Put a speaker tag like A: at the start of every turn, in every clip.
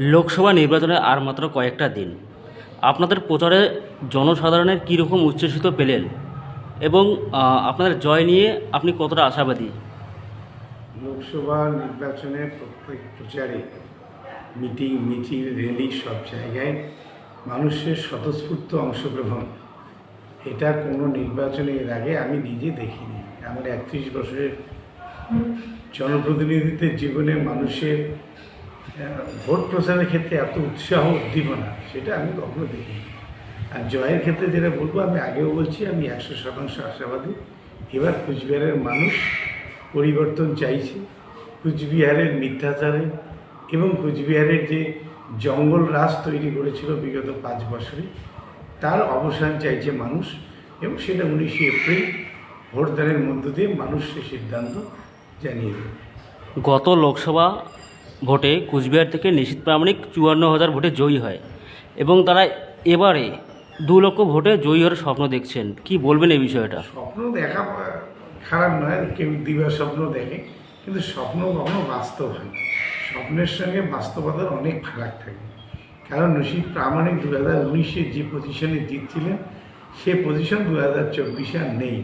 A: লোকসভা নির্বাচনে আর মাত্র কয়েকটা দিন। আপনাদের প্রচারে জনসাধারণের কীরকম উচ্ছ্বসিত পেলেন? এবং আপনাদের জয় নিয়ে আপনি কতটা আশাবাদী?
B: লোকসভা নির্বাচনে প্রত্যেক প্রচারে মিটিং, মিছিল, র্যালি সব জায়গায় মানুষের স্বতঃস্ফূর্ত অংশগ্রহণ। এটা কোনো নির্বাচনে এর আগে আমি নিজে দেখিনি। আমার একত্রিশ বছরের জনপ্রতিনিধিত্বের জীবনে মানুষের ভোট প্রচারের ক্ষেত্রে এত উৎসাহ উদ্দীপনা, সেটা আমি কখনো দেখিনি। আর জয়ের ক্ষেত্রে যেটা বলব, আমি আগেও বলছি, আমি একশো শতাংশ আশাবাদী। এবার কুচবিহারের মানুষ পরিবর্তন চাইছে, কুচবিহারের মিথ্যাচারে এবং কুচবিহারের যে জঙ্গল রাজ তৈরি করেছিল বিগত পাঁচ বছরে, তার অবসান চাইছে মানুষ এবং সেটা উনিশে এপ্রিল ভোটদানের মধ্য দিয়ে মানুষ সে সিদ্ধান্ত জানিয়ে দেবে।
A: গত লোকসভা ভোটে কুচবিহার থেকে নিশীত প্রামাণিক চুয়ান্ন হাজার ভোটে জয়ী হয় এবং তারা এবারে দু লক্ষ ভোটে জয়ী হওয়ার স্বপ্ন দেখছেন। কি বলবেন এই বিষয়টা?
B: স্বপ্ন দেখা খারাপ নয়, কেউ দিবা স্বপ্ন দেখে, কিন্তু স্বপ্ন কখনো বাস্তব হয় স্বপ্নের সঙ্গে বাস্তবতার অনেক ফারাক থাকে। কারণ নসিব প্রামাণিক দু হাজার উনিশে যে পজিশনে জিতছিলেন, সে পজিশন দু হাজার চব্বিশে আর নেই।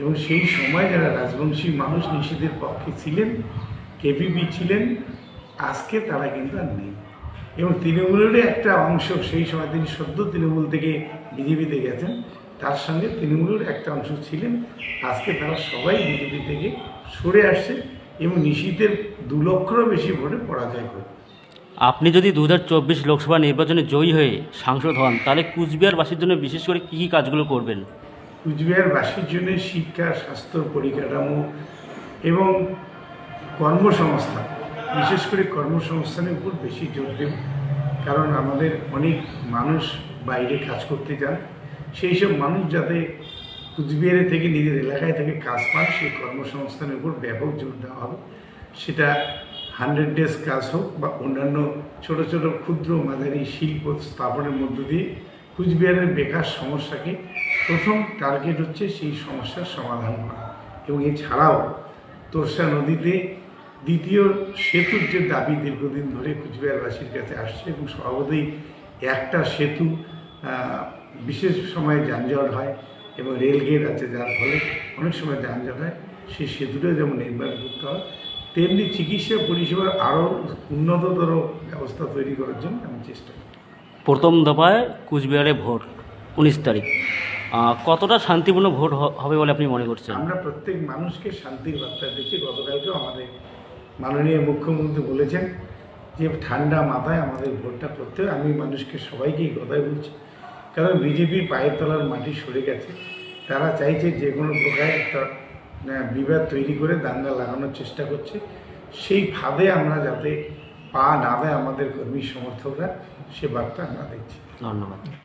B: এবং সেই সময় যারা রাজবংশী মানুষ নিষেধের পক্ষে ছিলেন, কেপিপি ছিলেন আজকে তারা কিন্তু আর নেই। এবং তৃণমূলেরই একটা অংশ সেই সময় তিনি সদ্য তৃণমূল থেকে বিজেপিতে গেছেন তার সঙ্গে তৃণমূলের একটা অংশ ছিলেন। আজকে তারা সবাই বিজেপি থেকে সরে আসছে এবং নিশীতের দু লক্ষেরও বেশি ভোটে পরাজয় করে।
A: আপনি যদি দু হাজার চব্বিশ লোকসভা নির্বাচনে জয়ী হয়ে সাংসদ হন তাহলে কুচবিহারবাসীর জন্য বিশেষ করে কী কী কাজগুলো করবেন?
B: কুচবিহারবাসীর জন্য শিক্ষা স্বাস্থ্য পরিকাঠামো এবং কর্মসংস্থান। বিশেষ করে কর্মসংস্থানের উপর বেশি জোর দেব, কারণ আমাদের অনেক মানুষ বাইরে কাজ করতে যান। সেই সব মানুষ যাতে কুচবিহারে থেকে নিজের এলাকায় থেকে কাজ পান, সেই কর্মসংস্থানের উপর ব্যাপক জোর দেওয়া হবে। সেটা হান্ড্রেড ডেজ কাজ হোক বা অন্যান্য ছোট ছোট ক্ষুদ্র মাঝারি শিল্প স্থাপনের মধ্য দিয়ে কুচবিহারের বেকার সমস্যাকে প্রথম টার্গেট হচ্ছে সেই সমস্যার সমাধান করা। এবং এছাড়াও তোরসা নদীতে দ্বিতীয় সেতুর যে দাবি দীর্ঘদিন ধরে কুচবিহারবাসীর কাছে আসছে এবং স্বভাবতই একটা সেতু বিশেষ সময়ে যানজট হয় এবং রেলগেট আছে যার ফলে অনেক সময় যানজট হয় সেই সেতুটা যেমন নির্মাণ করতে হয় তেমনি চিকিৎসা পরিষেবার আরও উন্নততর ব্যবস্থা তৈরি করার জন্য আমি চেষ্টা করি।
A: প্রথম দফায় কুচবিহারে ভোট উনিশ তারিখ। কতটা শান্তিপূর্ণ ভোট হবে বলে আপনি মনে করছেন?
B: আমরা প্রত্যেক মানুষকে শান্তির বার্তা দিচ্ছি। গতকালকেও আমাদের মাননীয় মুখ্যমন্ত্রী বলেছেন যে ঠান্ডা মাথায় আমাদের ভোটটা করতে হবে। আমি মানুষকে সবাইকেই কথাই বলছি, কারণ বিজেপির পায়ের তলার মাটি সরে গেছে। তারা চাইছে যে কোনো প্রকার একটা বিবাদ তৈরি করে দাঙ্গা লাগানোর চেষ্টা করছে। সেই ফাঁদে আমরা যাতে পা না দেয় আমাদের কর্মী সমর্থকরা, সে বার্তা আমরা দেখছি
A: ধন্যবাদ।